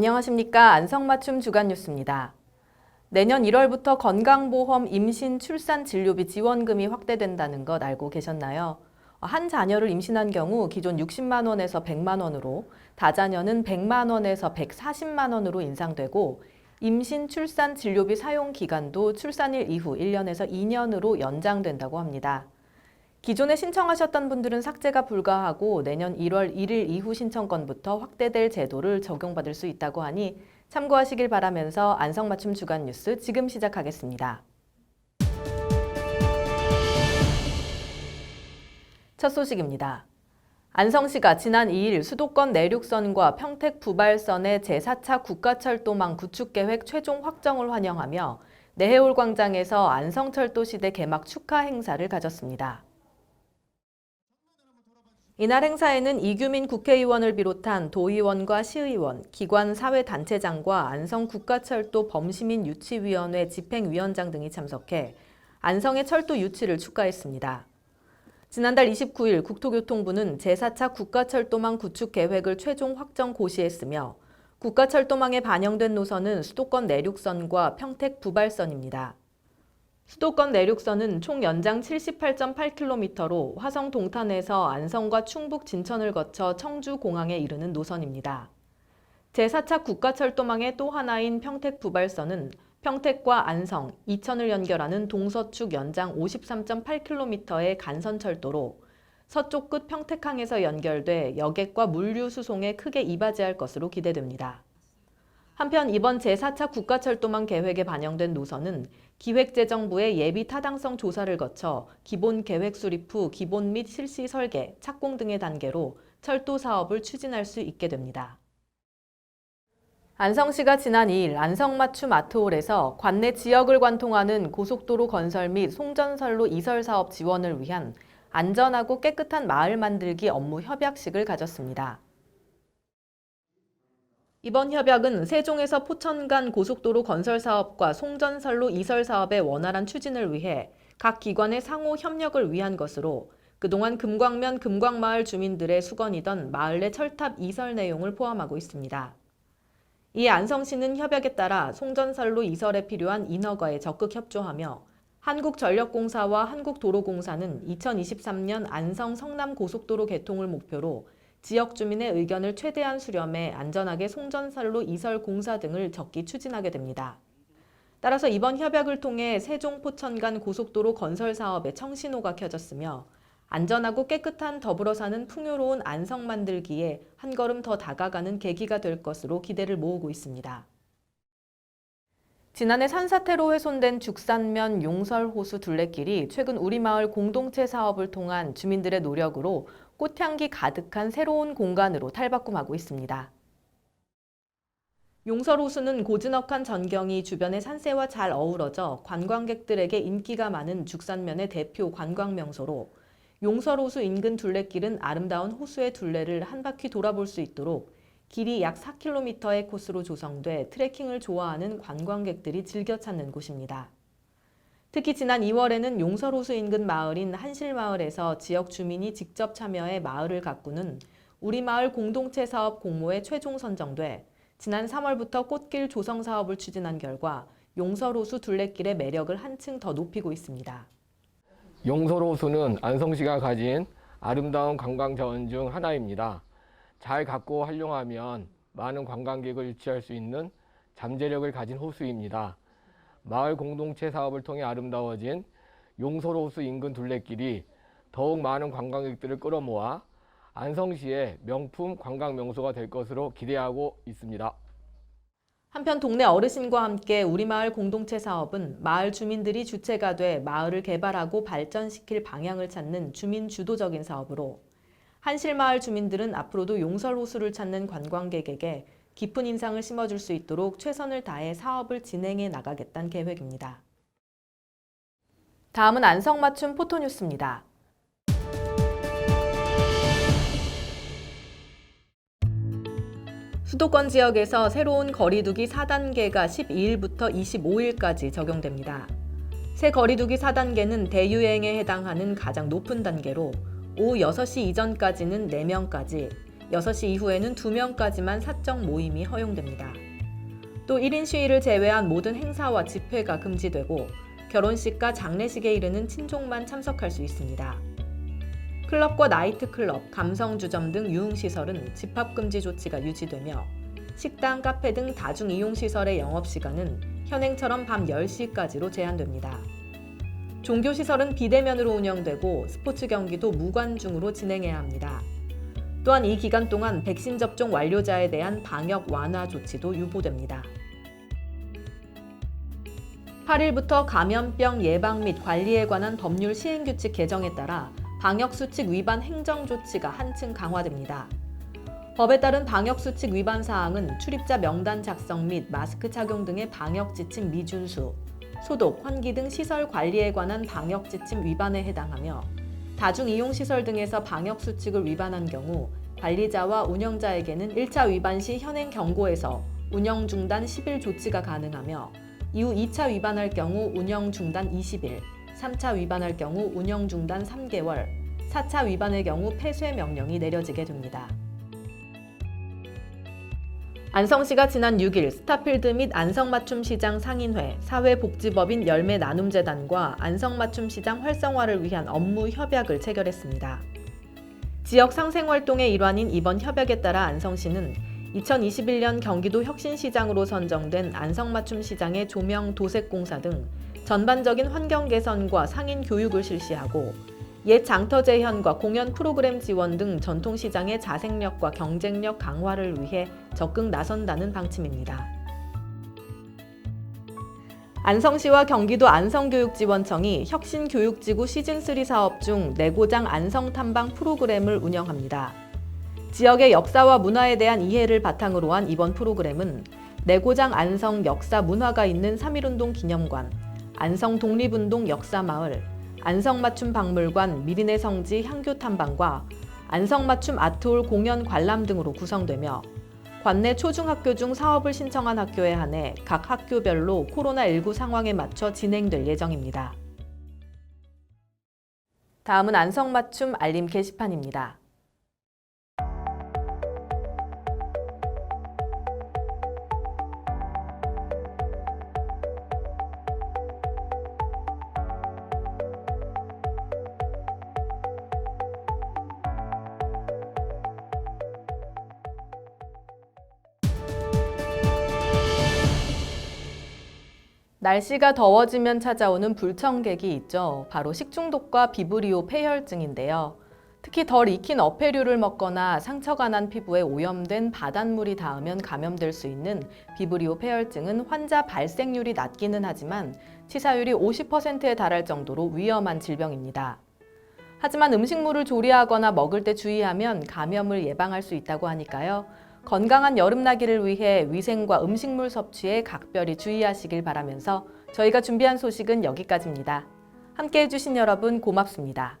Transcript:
안녕하십니까. 안성맞춤 주간 뉴스입니다. 내년 1월부터 건강보험 임신 출산 진료비 지원금이 확대된다는 것 알고 계셨나요? 한 자녀를 임신한 경우 기존 60만 원에서 100만 원으로 다자녀는 100만 원에서 140만 원으로 인상되고 임신 출산 진료비 사용 기간도 출산일 이후 1년에서 2년으로 연장된다고 합니다. 기존에 신청하셨던 분들은 삭제가 불가하고 내년 1월 1일 이후 신청건부터 확대될 제도를 적용받을 수 있다고 하니 참고하시길 바라면서 안성맞춤 주간 뉴스 지금 시작하겠습니다. 첫 소식입니다. 안성시가 지난 2일 수도권 내륙선과 평택 부발선의 제4차 국가철도망 구축 계획 최종 확정을 환영하며 내해올 광장에서 안성철도 시대 개막 축하 행사를 가졌습니다. 이날 행사에는 이규민 국회의원을 비롯한 도의원과 시의원, 기관 사회단체장과 안성 국가철도 범시민 유치위원회 집행위원장 등이 참석해 안성의 철도 유치를 축하했습니다. 지난달 29일 국토교통부는 제4차 국가철도망 구축 계획을 최종 확정 고시했으며 국가철도망에 반영된 노선은 수도권 내륙선과 평택 부발선입니다. 수도권 내륙선은 총 연장 78.8km로 화성 동탄에서 안성과 충북 진천을 거쳐 청주 공항에 이르는 노선입니다. 제4차 국가철도망의 또 하나인 평택 부발선은 평택과 안성, 이천을 연결하는 동서축 연장 53.8km의 간선철도로 서쪽 끝 평택항에서 연결돼 여객과 물류 수송에 크게 이바지할 것으로 기대됩니다. 한편 이번 제4차 국가철도망 계획에 반영된 노선은 기획재정부의 예비 타당성 조사를 거쳐 기본 계획 수립 후 기본 및 실시 설계, 착공 등의 단계로 철도 사업을 추진할 수 있게 됩니다. 안성시가 지난 2일 안성맞춤 아트홀에서 관내 지역을 관통하는 고속도로 건설 및 송전선로 이설 사업 지원을 위한 안전하고 깨끗한 마을 만들기 업무 협약식을 가졌습니다. 이번 협약은 세종에서 포천 간 고속도로 건설 사업과 송전선로 이설 사업의 원활한 추진을 위해 각 기관의 상호 협력을 위한 것으로 그동안 금광면 금광마을 주민들의 수건이던 마을 내 철탑 이설 내용을 포함하고 있습니다. 이 안성시는 협약에 따라 송전선로 이설에 필요한 인허가에 적극 협조하며 한국전력공사와 한국도로공사는 2023년 안성 성남 고속도로 개통을 목표로 지역 주민의 의견을 최대한 수렴해 안전하게 송전선로 이설 공사 등을 적기 추진하게 됩니다. 따라서 이번 협약을 통해 세종 포천 간 고속도로 건설 사업에 청신호가 켜졌으며 안전하고 깨끗한 더불어 사는 풍요로운 안성 만들기에 한 걸음 더 다가가는 계기가 될 것으로 기대를 모으고 있습니다. 지난해 산사태로 훼손된 죽산면 용설호수 둘레길이 최근 우리마을 공동체 사업을 통한 주민들의 노력으로 꽃향기 가득한 새로운 공간으로 탈바꿈하고 있습니다. 용설호수는 고즈넉한 전경이 주변의 산세와 잘 어우러져 관광객들에게 인기가 많은 죽산면의 대표 관광 명소로 용설호수 인근 둘레길은 아름다운 호수의 둘레를 한 바퀴 돌아볼 수 있도록 길이 약 4km의 코스로 조성돼 트레킹을 좋아하는 관광객들이 즐겨 찾는 곳입니다. 특히 지난 2월에는 용설호수 인근 마을인 한실마을에서 지역 주민이 직접 참여해 마을을 가꾸는 우리 마을 공동체 사업 공모에 최종 선정돼 지난 3월부터 꽃길 조성 사업을 추진한 결과 용설호수 둘레길의 매력을 한층 더 높이고 있습니다. 용서로수는 안성시가 가진 아름다운 관광 자원 중 하나입니다. 잘 갖고 활용하면 많은 관광객을 유치할 수 있는 잠재력을 가진 호수입니다. 마을 공동체 사업을 통해 아름다워진 용서로수 인근 둘레길이 더욱 많은 관광객들을 끌어모아 안성시의 명품 관광 명소가 될 것으로 기대하고 있습니다. 한편 동네 어르신과 함께 우리 마을 공동체 사업은 마을 주민들이 주체가 돼 마을을 개발하고 발전시킬 방향을 찾는 주민 주도적인 사업으로 한실마을 주민들은 앞으로도 용설호수를 찾는 관광객에게 깊은 인상을 심어줄 수 있도록 최선을 다해 사업을 진행해 나가겠다는 계획입니다. 다음은 안성맞춤 포토뉴스입니다. 수도권 지역에서 새로운 거리두기 4단계가 12일부터 25일까지 적용됩니다. 새 거리두기 4단계는 대유행에 해당하는 가장 높은 단계로 오후 6시 이전까지는 4명까지, 6시 이후에는 2명까지만 사적 모임이 허용됩니다. 또 1인 시위를 제외한 모든 행사와 집회가 금지되고 결혼식과 장례식에 이르는 친족만 참석할 수 있습니다. 클럽과 나이트클럽, 감성주점 등 유흥시설은 집합금지 조치가 유지되며 식당, 카페 등 다중이용시설의 영업시간은 현행처럼 밤 10시까지로 제한됩니다. 종교시설은 비대면으로 운영되고 스포츠 경기도 무관중으로 진행해야 합니다. 또한 이 기간 동안 백신 접종 완료자에 대한 방역 완화 조치도 유보됩니다. 8일부터 감염병 예방 및 관리에 관한 법률 시행 규칙 개정에 따라 방역 수칙 위반 행정 조치가 한층 강화됩니다. 법에 따른 방역 수칙 위반 사항은 출입자 명단 작성 및 마스크 착용 등의 방역 지침 미준수, 소독, 환기 등 시설 관리에 관한 방역 지침 위반에 해당하며 다중이용시설 등에서 방역수칙을 위반한 경우 관리자와 운영자에게는 1차 위반 시 현행 경고에서 운영 중단 10일 조치가 가능하며 이후 2차 위반할 경우 운영 중단 20일, 3차 위반할 경우 운영 중단 3개월, 4차 위반의 경우 폐쇄 명령이 내려지게 됩니다. 안성시가 지난 6일 스타필드 및 안성맞춤시장 상인회, 사회복지법인 열매 나눔재단과 안성맞춤시장 활성화를 위한 업무 협약을 체결했습니다. 지역 상생활동의 일환인 이번 협약에 따라 안성시는 2021년 경기도 혁신시장으로 선정된 안성맞춤시장의 조명 도색공사 등 전반적인 환경 개선과 상인 교육을 실시하고 옛 장터 재현과 공연 프로그램 지원 등 전통시장의 자생력과 경쟁력 강화를 위해 적극 나선다는 방침입니다. 안성시와 경기도 안성교육지원청이 혁신교육지구 시즌3 사업 중 내고장 안성 탐방 프로그램을 운영합니다. 지역의 역사와 문화에 대한 이해를 바탕으로 한 이번 프로그램은 내고장 안성 역사 문화가 있는 3.1운동 기념관, 안성 독립운동 역사마을, 안성맞춤 박물관 미리네 성지 향교 탐방과 안성맞춤 아트홀 공연 관람 등으로 구성되며 관내 초중학교 중 사업을 신청한 학교에 한해 각 학교별로 코로나19 상황에 맞춰 진행될 예정입니다. 다음은 안성맞춤 알림 게시판입니다. 날씨가 더워지면 찾아오는 불청객이 있죠. 바로 식중독과 비브리오 폐혈증인데요. 특히 덜 익힌 어패류를 먹거나 상처가 난 피부에 오염된 바닷물이 닿으면 감염될 수 있는 비브리오 폐혈증은 환자 발생률이 낮기는 하지만 치사율이 50%에 달할 정도로 위험한 질병입니다. 하지만 음식물을 조리하거나 먹을 때 주의하면 감염을 예방할 수 있다고 하니까요. 건강한 여름나기를 위해 위생과 음식물 섭취에 각별히 주의하시길 바라면서 저희가 준비한 소식은 여기까지입니다. 함께 해주신 여러분 고맙습니다.